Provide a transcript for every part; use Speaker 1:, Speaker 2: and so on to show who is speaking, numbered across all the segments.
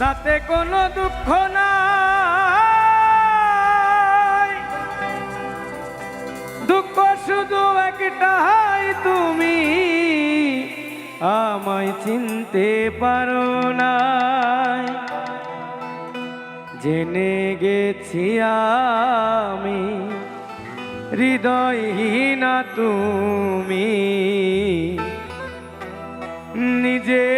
Speaker 1: তাতে কোনো দুঃখ নাই। দুঃখ শুধু একটাই, তুমি আমায় চিনতে পারো না জেনে গেছি আমি, হৃদয়হীনা তুমি। নিজে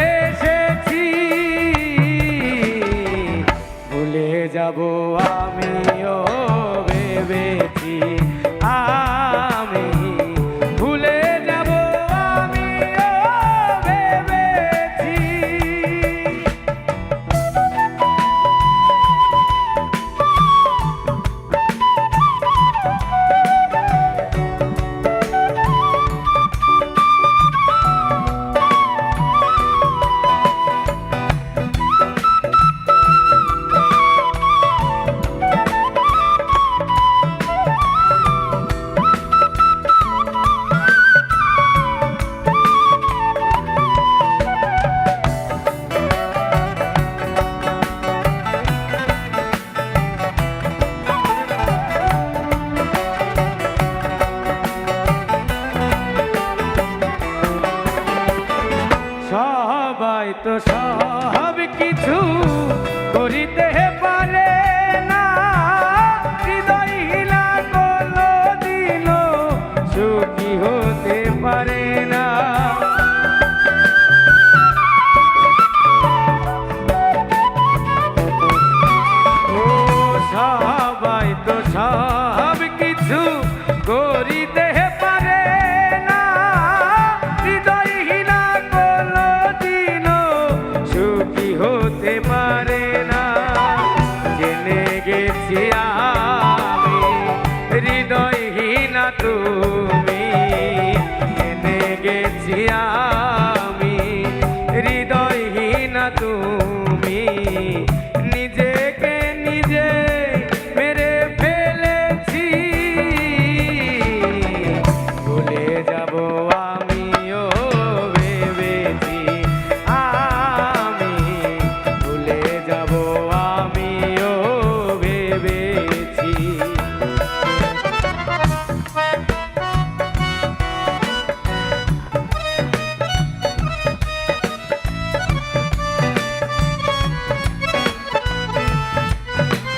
Speaker 1: কিছু Bye.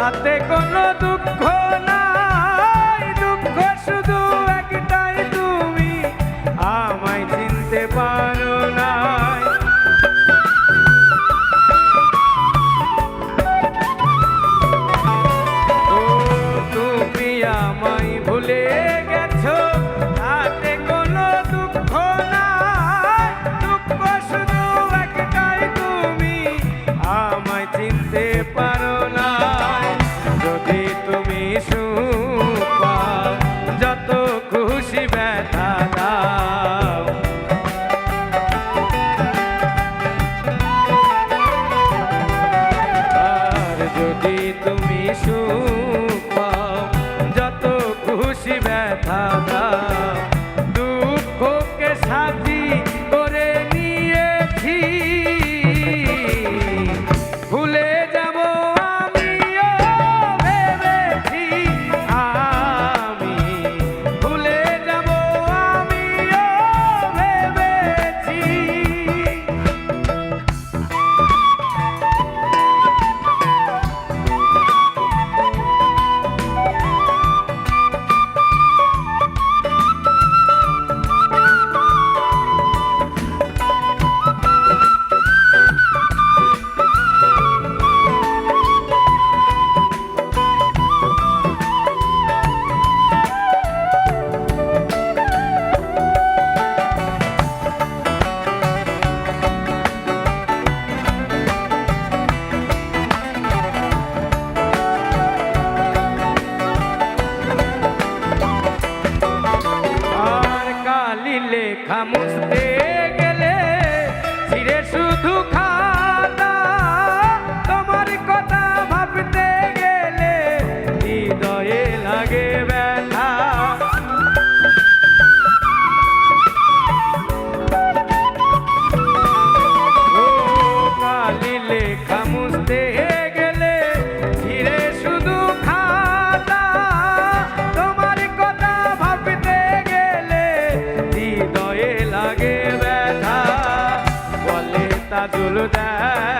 Speaker 1: তাতে কোনো দুঃখ há muito tempo. বলে তাজুল